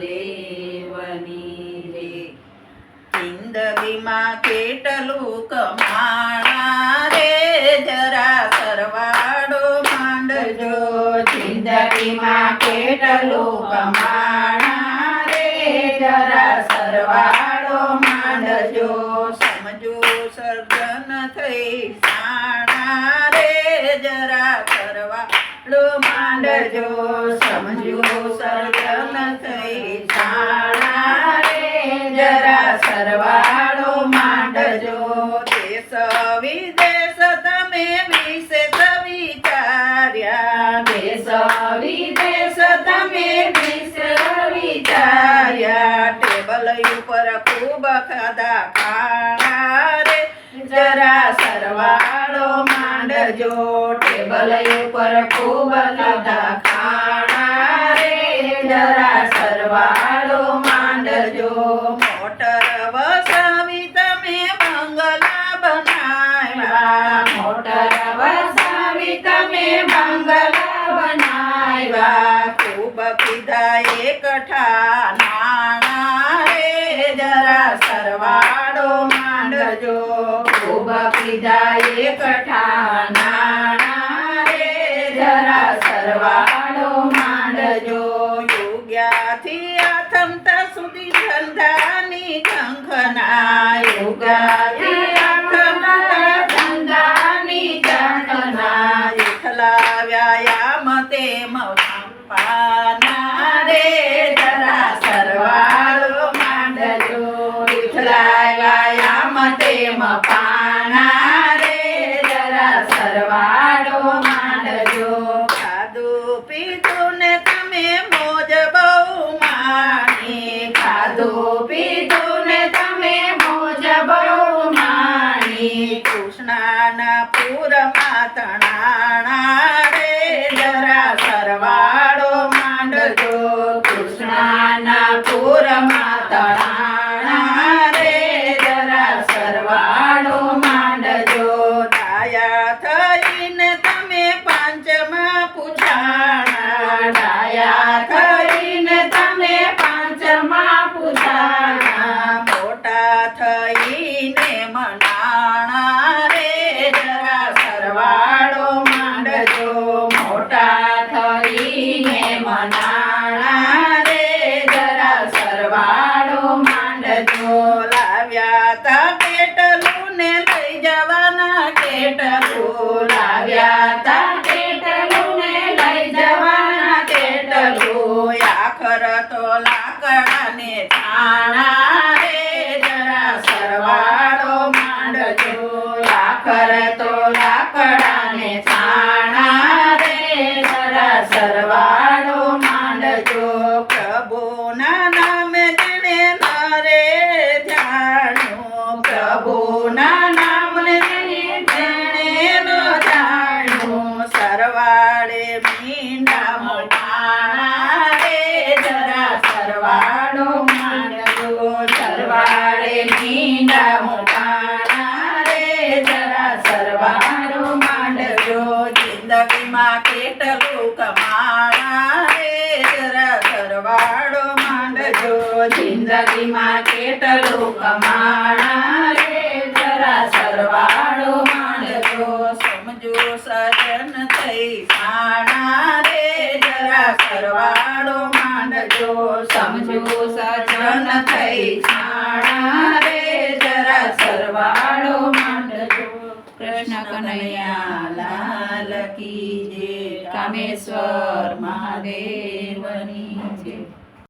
દેવની રે. જિંદગીમાં કેટલું કમાણા રે, જરા સરવાળો માંડજો. જિંદગીમાં કેટલું કમાણા રે, જરા સરવાળો માંડજો. સમજો સર્જન થઈ સાણા જરા કરવા સરવાળો માંડજો સમજો સર્જન થઈ સાણા રે. જરા સરવાળો માંડજો દેશ વિદેશ તમે વિશે વિચાર્યા. દેશ વિદેશ તમે વિચાર્યા વિચાર્યા. ટેબલ ઉપર ખૂબ ખાધા ખાણા રે. જરા સરવાળો માંડજો ટેબલ ઉપર ખૂબ ખાધા ખાણા રે, જરા સરવાળો માંડજો. મોટર વસાવી તમે બંગલા બનાવ્યા. મોટર વસાવી તમે બંગલા બનાવ્યા. ખૂબ પીધા એકઠા નાણા રે, જરા સરવાળો માંડજો. ખૂબ પીધા એકઠા નાણા રે જરા સરવાળો માંડજો. યુગ્યાથી આથમતા સુધી ધંધાની ઝંખના યુગાથી આથમતા ધંધાની ઝંખના એકલા વ્યાયામ તેમ પાના રે જરા સરવાળો માંડજો ઉઠલાયામ તેમ પાના રે જરા સરવાળો માંડજો ખાધું પીધું ને તમે મોજ બહુ માણી ખાધું પીધું ને તમે મોજ બહુ માણી કૃષ્ણના પૂરમાં તણાણા રે જરા સરવાળો માંડજો કૃષ્ણના પૂરમાં તણાણા રે જરા સરવાળો માંડજો ડાયા થઈને તમે પાંચમા પૂછાણા ડાયા થઈને તમે પાંચમા પૂજાણા મોટા થઈને મનાણા રે જરા સરવાળો માંડજો મોટા થઈને મનાણા રે જરા સરવાળો માંડજો લાવ્યા તા કેટલું ને લઈ જવાના કેટલું લાવ્યા તા કેટલું ને લઈ જવાના કેટલું આખર તો લાકડાને છાણા રે જરા સરવાળો માંડજો આખર તો લાકડાને છાણા રે જરા સરવાળો માંડજો પ્રભુના નામે જેણે નરે જાણ્યું પ્રભુના નામને જેણે ન જાણ્યું સરવાળે મીંડા મોટાણા રે, જરા સરવાળો માંડજો. સરવાળે મીંડા મોટાણા રે, જરા સરવાળો માંડજો. જિંદગીમાં કેટલું કમાણા રે, જરા સરવાળો માંડજો. જિંદગીમાં કેટલું કમાણા માંડજો સમજો સજન થઈ છાણા રે, જરા સરવાળો માંડજો. કૃષ્ણ કનૈયા, લાલ કી જે કામેશ્વર મહાદેવની જય.